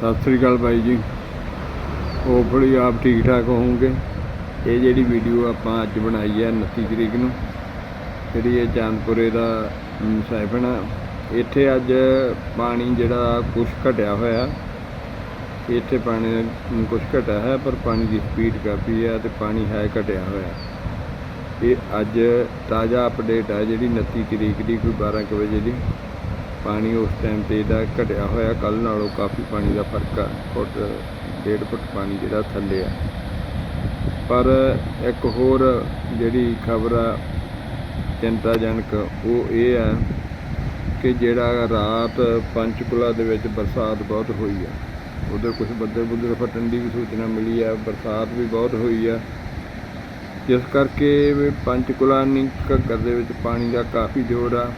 ਸਤਿ ਸ੍ਰੀ ਅਕਾਲ ਬਾਈ ਜੀ। ਹੋਪਫੁਲੀ ਆਪ ਠੀਕ ਠਾਕ ਹੋਵੋਗੇ। ਇਹ ਜਿਹੜੀ ਵੀਡੀਓ ਆਪਾਂ ਅੱਜ ਬਣਾਈ ਹੈ 29 ਤਰੀਕ ਨੂੰ ਜਿਹੜੀ ਇਹ ਚਾਂਦਪੁਰੇ ਦਾ ਅਮ, ਸਾਈਫਨ ਆ ਇੱਥੇ ਅੱਜ ਪਾਣੀ ਜਿਹੜਾ ਕੁਝ ਘਟਿਆ ਹੋਇਆ। ਇੱਥੇ ਪਾਣੀ ਕੁਝ ਘਟਿਆ ਹੈ ਪਰ ਪਾਣੀ ਦੀ ਸਪੀਡ ਕਾਫੀ ਹੈ ਤੇ ਪਾਣੀ ਹੈ ਘਟਿਆ ਹੋਇਆ। ਇਹ ਅੱਜ ਤਾਜ਼ਾ ਅਪਡੇਟ ਹੈ ਜਿਹੜੀ 29 ਤਰੀਕ ਦੀ ਕੋਈ 12 ਕੁ ਵਜੇ ਦੀ। ਪਾਣੀ ਉਸ ਟਾਈਮ ਤੇ ਇਹਦਾ ਘਟਿਆ ਹੋਇਆ ਕੱਲ ਨਾਲੋਂ ਕਾਫੀ ਪਾਣੀ ਦਾ ਫ਼ਰਕ ਆ, ਫੁੱਟ, ਡੇਢ ਫੁੱਟ ਪਾਣੀ ਜਿਹੜਾ ਥੱਲੇ ਆ। ਪਰ ਇੱਕ ਹੋਰ ਜਿਹੜੀ ਖਬਰ ਆ, ਚਿੰਤਾਜਨਕ ਉਹ ਇਹ ਆ ਕਿ ਜਿਹੜਾ ਰਾਤ ਪੰਚਕੁਲਾ ਦੇ ਵਿੱਚ ਬਰਸਾਤ ਬਹੁਤ ਹੋਈ ਆ। ਉਧਰ ਕੁਝ ਬੱਦਲ ਬੁੱਦਲ ਫਟਣ ਦੀ ਵੀ ਸੂਚਨਾ ਮਿਲੀ ਆ, ਬਰਸਾਤ ਵੀ ਬਹੁਤ ਹੋਈ ਆ। ਜਿਸ ਕਰਕੇ ਪੰਚਕੁਲਾ ਨਹੀਂ ਘੱਗਰ ਦੇ ਵਿੱਚ ਪਾਣੀ ਦਾ ਕਾਫੀ ਜ਼ੋਰ ਆ।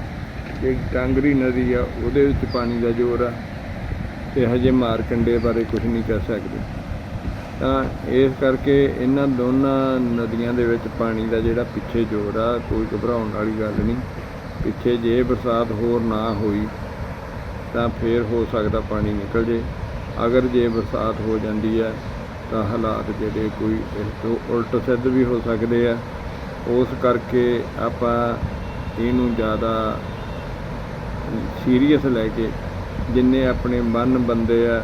ਜਿਹੜੀ ਟਾਂਗਰੀ ਨਦੀ ਆ, ਉਹਦੇ ਵਿੱਚ ਪਾਣੀ ਦਾ ਜ਼ੋਰ ਆ ਤੇ ਹਜੇ ਮਾਰਕੰਡੇ ਬਾਰੇ ਕੁਝ ਨਹੀਂ ਕਹਿ ਸਕਦੇ। ਤਾਂ ਇਸ ਕਰਕੇ ਇਹਨਾਂ ਦੋਨਾਂ ਨਦੀਆਂ ਦੇ ਵਿੱਚ ਪਾਣੀ ਦਾ ਜਿਹੜਾ ਪਿੱਛੇ ਜ਼ੋਰ ਆ, ਕੋਈ ਘਬਰਾਉਣ ਵਾਲੀ ਗੱਲ ਨਹੀਂ। ਪਿੱਛੇ ਜੇ ਬਰਸਾਤ ਹੋਰ ਨਾ ਹੋਈ, ਤਾਂ ਫੇਰ ਹੋ ਸਕਦਾ ਪਾਣੀ ਨਿਕਲ ਜੇ। ਅਗਰ ਜੇ ਬਰਸਾਤ ਹੋ ਜਾਂਦੀ ਹੈ ਤਾਂ ਹਾਲਾਤ ਜਿਹੜੇ ਕੋਈ ਇਸ ਤੋਂ ਉਲਟ ਸਿੱਧ ਵੀ ਹੋ ਸਕਦੇ ਆ। ਉਸ ਕਰਕੇ ਆਪਾਂ ਇਹਨੂੰ ਜ਼ਿਆਦਾ ਸੀਰੀਅਸ ਲੈ ਕੇ ਜਿੰਨੇ ਆਪਣੇ ਮਨ ਬੰਦੇ ਆ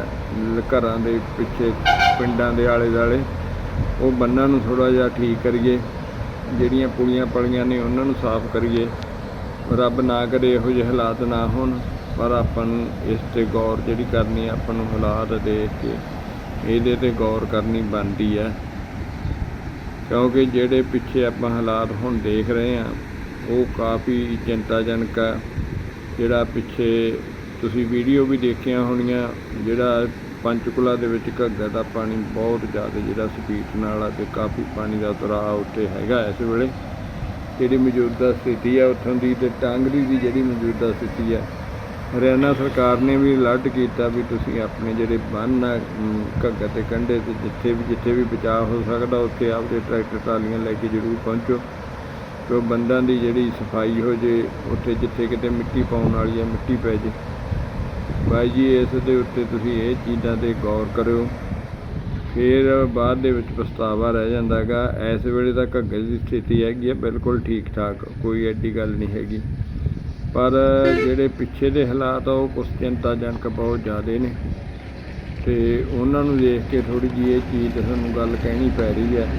ਘਰਾਂ ਦੇ ਪਿੱਛੇ ਪਿੰਡਾਂ ਦੇ ਆਲੇ ਦੁਆਲੇ ਉਹ ਬੰਨਾਂ ਨੂੰ ਥੋੜਾ ਜਿਹਾ ਠੀਕ ਕਰੀਏ ਜਿਹੜੀਆਂ ਪੁਲੀਆਂ ਪਲੀਆਂ ਨੇ ਉਹਨਾਂ ਨੂੰ ਸਾਫ਼ ਕਰੀਏ। ਰੱਬ ਨਾ ਕਰੇ ਇਹੋ ਜਿਹੇ ਹਾਲਾਤ ਨਾ ਹੋਣ ਪਰ ਆਪਾਂ ਨੂੰ ਇਸ ਤੇ ਗੌਰ ਜਿਹੜੀ ਕਰਨੀ ਆ, ਆਪਾਂ ਨੂੰ ਹਾਲਾਤ ਦੇਖ ਕੇ ਇਹਦੇ ਤੇ ਗੌਰ ਕਰਨੀ ਬਣਦੀ ਹੈ ਕਿਉਂਕਿ ਜਿਹੜੇ ਪਿੱਛੇ ਆਪਾਂ ਹਾਲਾਤ ਹੁਣ ਦੇਖ ਰਹੇ ਆ ਉਹ ਕਾਫੀ ਚਿੰਤਾਜਨਕ ਆ। ਜਿਹੜਾ ਪਿੱਛੇ ਤੁਸੀਂ ਵੀਡੀਓ ਵੀ ਦੇਖੀਆਂ ਹੋਣੀਆਂ, ਜਿਹੜਾ ਪੰਚਕੁਲਾ ਦੇ ਵਿੱਚ ਘੱਗਾ ਦਾ ਪਾਣੀ ਬਹੁਤ ਜ਼ਿਆਦਾ ਜਿਹੜਾ ਸਪੀਡ ਨਾਲ ਆ ਤੇ ਕਾਫੀ ਪਾਣੀ ਦਾ ਉਤਰਾਅ ਉੱਤੇ ਹੈਗਾ ਇਸ ਵੇਲੇ। ਜਿਹੜੀ ਮੌਜੂਦਾ ਸਥਿਤੀ ਆ ਉੱਥੋਂ ਦੀ ਤੇ ਟਾਂਗਰੀ ਦੀ ਜਿਹੜੀ ਮੌਜੂਦਾ ਸਥਿਤੀ ਆ, ਹਰਿਆਣਾ ਸਰਕਾਰ ਨੇ ਵੀ ਅਲਰਟ ਕੀਤਾ ਵੀ ਤੁਸੀਂ ਆਪਣੇ ਜਿਹੜੇ ਬੰਨ ਆ ਘੱਗਾ ਤੇ ਕੰਢੇ ਤੇ ਜਿੱਥੇ ਵੀ ਜਿੱਥੇ ਵੀ ਬਚਾਅ ਹੋ ਸਕਦਾ, ਉੱਥੇ ਆਪਦੇ ਟਰੈਕਟਰ ਟਰਾਲੀਆਂ ਲੈ ਕੇ ਜ਼ਰੂਰ ਪਹੁੰਚੋ। ਕਿ ਉਹ ਬੰਦਾਂ ਦੀ ਜਿਹੜੀ ਸਫ਼ਾਈ ਹੋ ਜੇ, ਉੱਥੇ ਜਿੱਥੇ ਕਿਤੇ ਮਿੱਟੀ ਪਾਉਣ ਵਾਲੀ ਹੈ ਮਿੱਟੀ ਪੈ ਜੇ। ਬਾਈ ਜੀ, ਇਸ ਦੇ ਉੱਤੇ ਤੁਸੀਂ ਇਹ ਚੀਜ਼ਾਂ ਤੇ ਗੌਰ ਕਰਿਓ। ਫਿਰ ਬਾਅਦ ਦੇ ਵਿੱਚ ਪਛਤਾਵਾ ਰਹਿ ਜਾਂਦਾ ਹੈਗਾ। ਇਸ ਵੇਲੇ ਤਾਂ ਘੱਗਰ ਦੀ ਸਥਿਤੀ ਹੈਗੀ ਹੈ ਬਿਲਕੁਲ ਠੀਕ ਠਾਕ ਕੋਈ ਐਡੀ ਗੱਲ ਨਹੀਂ ਹੈਗੀ। ਪਰ ਜਿਹੜੇ ਪਿੱਛੇ ਦੇ ਹਾਲਾਤ ਆ, ਉਹ ਕੁਛ ਚਿੰਤਾਜਨਕ ਬਹੁਤ ਜ਼ਿਆਦੇ ਨੇ। ਤੇ ਉਹਨਾਂ ਨੂੰ ਦੇਖ ਕੇ ਥੋੜੀ ਜਿਹੀ ਇਹ ਚੀਜ਼ ਤੁਹਾਨੂੰ ਗੱਲ ਕਹਿਣੀ ਪੈ ਰਹੀ ਹੈ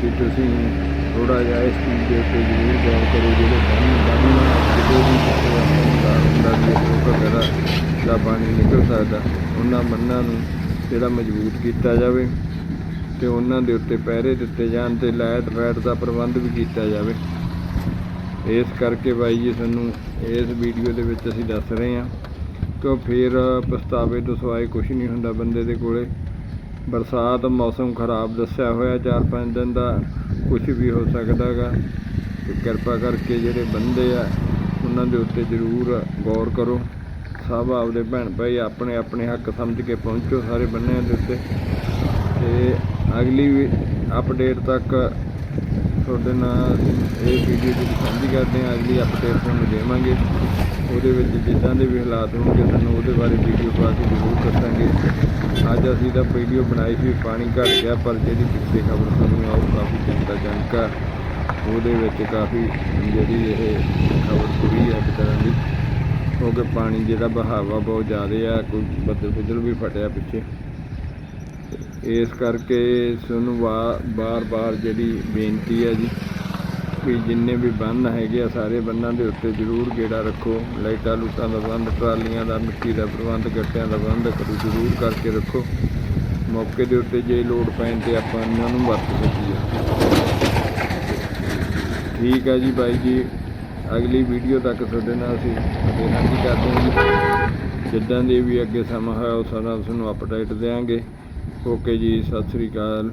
ਕਿ ਤੁਸੀਂ ਥੋੜਾ ਜਿਹਾ ਇਸ ਚੀਜ਼ ਦੇ ਉੱਤੇ ਜ਼ਰੂਰ ਗੌਰ ਕਰੋ, ਜਿਹੜੇ ਬੰਨ ਬੰਨ ਕਿਤੇ ਵੀ ਕਿਤੇ ਆਪਾਂ ਹੁੰਦਾ ਵੀ ਉਹ ਘੱਗਰ ਦਾ ਪਾਣੀ ਨਿਕਲ ਸਕਦਾ, ਉਹਨਾਂ ਬੰਨਾਂ ਨੂੰ ਜਿਹੜਾ ਮਜ਼ਬੂਤ ਕੀਤਾ ਜਾਵੇ ਤੇ ਉਹਨਾਂ ਦੇ ਉੱਤੇ ਪਹਿਰੇ ਦਿੱਤੇ ਜਾਣ ਤੇ ਲਾਈਟ ਫੈਟ ਦਾ ਪ੍ਰਬੰਧ ਵੀ ਕੀਤਾ ਜਾਵੇ। ਇਸ ਕਰਕੇ ਬਾਈ ਜੀ ਸਾਨੂੰ ਇਸ ਵੀਡੀਓ ਦੇ ਵਿੱਚ ਅਸੀਂ ਦੱਸ ਰਹੇ ਹਾਂ ਕਿ ਫਿਰ ਪਛਤਾਵੇ ਤੋਂ ਸਿਵਾਏ ਕੁਝ ਨਹੀਂ ਹੁੰਦਾ ਬੰਦੇ ਦੇ ਕੋਲੇ। ਬਰਸਾਤ ਮੌਸਮ ਖਰਾਬ ਦੱਸਿਆ ਹੋਇਆ 4-5 ਦਿਨ ਦਾ ਕੁਝ ਵੀ ਹੋ ਸਕਦਾ ਹੈਗਾ ਤੇ ਕਿਰਪਾ ਕਰਕੇ ਜਿਹੜੇ ਬੰਦੇ ਆ, ਉਹਨਾਂ ਦੇ ਉੱਤੇ ਜ਼ਰੂਰ ਗੌਰ ਕਰੋ। ਸਭ ਆਪਦੇ ਭੈਣ ਭਾਈ ਆਪਣੇ ਆਪਣੇ ਹੱਕ ਸਮਝ ਕੇ ਪਹੁੰਚੋ ਸਾਰੇ ਬੰਨਿਆਂ ਦੇ ਉੱਤੇ। ਤੇ ਅਗਲੀ ਵੀ ਅਪਡੇਟ ਤੱਕ ਤੁਹਾਡੇ ਨਾਲ ਇਹ ਵੀਡੀਓ ਜਿਹੜੀ ਸਾਂਝੀ ਕਰਦੇ ਹਾਂ। ਅਗਲੀ ਅਪਡੇਟ ਤੁਹਾਨੂੰ ਦੇਵਾਂਗੇ। ਉਹਦੇ ਵਿੱਚ ਜਿੱਦਾਂ ਦੇ ਵੀ ਹਾਲਾਤ ਹੋਣਗੇ ਸਾਨੂੰ ਉਹਦੇ ਬਾਰੇ ਵੀਡੀਓ ਪਾ ਕੇ ਜ਼ਰੂਰ ਦੱਸਾਂਗੇ। ਅੱਜ ਅਸੀਂ ਤਾਂ ਵੀਡੀਓ ਬਣਾਈ ਸੀ, ਪਾਣੀ ਘਟ ਗਿਆ, ਪਰ ਜਿਹੜੀ ਪਿੱਛੇ ਖਬਰ ਸੁਣੀ ਆ, ਉਹ ਕਾਫੀ ਚਿੰਤਾਜਨਕ ਆ। ਉਹਦੇ ਵਿੱਚ ਕਾਫੀ ਜਿਹੜੀ ਇਹ ਖਬਰ ਪੂਰੀ ਹੈ ਇੱਕ ਤਰ੍ਹਾਂ ਦੀ, ਕਿਉਂਕਿ ਪਾਣੀ ਜਿਹੜਾ ਬਹਾਵਾ ਬਹੁਤ ਜ਼ਿਆਦਾ ਆ, ਕੋਈ ਬੱਦਲ ਬੁੱਦਲ ਵੀ ਫਟਿਆ ਪਿੱਛੇ। ਇਸ ਕਰਕੇ ਤੁਹਾਨੂੰ ਵਾਰ ਵਾਰ ਵਾਰ ਜਿਹੜੀ ਬੇਨਤੀ ਹੈ ਜੀ ਵੀ ਜਿੰਨੇ ਵੀ ਬੰਨ ਹੈਗੇ ਆ, ਸਾਰੇ ਬੰਨਾਂ ਦੇ ਉੱਤੇ ਜ਼ਰੂਰ ਗੇੜਾ ਰੱਖੋ। ਲਾਈਟਾਂ, ਲੂਟਾਂ ਦਾ ਬੰਦ, ਟਰਾਲੀਆਂ ਦਾ, ਮਿੱਟੀ ਦਾ ਪ੍ਰਬੰਧ, ਗੱਟਿਆਂ ਦਾ ਬੰਦ ਕਰੋ ਜ਼ਰੂਰ ਕਰਕੇ ਰੱਖੋ। ਮੌਕੇ ਦੇ ਉੱਤੇ ਜੇ ਲੋੜ ਪੈਣ ਤੇ ਆਪਾਂ ਇਹਨਾਂ ਨੂੰ ਵਰਤ ਸਕੀਏ। ਠੀਕ ਹੈ ਜੀ ਬਾਈ ਜੀ, ਅਗਲੀ ਵੀਡੀਓ ਤੱਕ ਤੁਹਾਡੇ ਨਾਲ ਅਸੀਂ ਅੱਗੇ ਸਾਂਝੀ ਕਰਦੇ ਹਾਂ ਜਿੱਦਾਂ ਦੇ ਵੀ ਅੱਗੇ ਸਮਾਂ ਹੋਇਆ, ਉਸ ਨਾਲ ਤੁਹਾਨੂੰ ਅਪਡੇਟ ਦੇਵਾਂਗੇ ਓਕੇ ਜੀ, ਸਤਿ ਸ੍ਰੀ ਅਕਾਲ।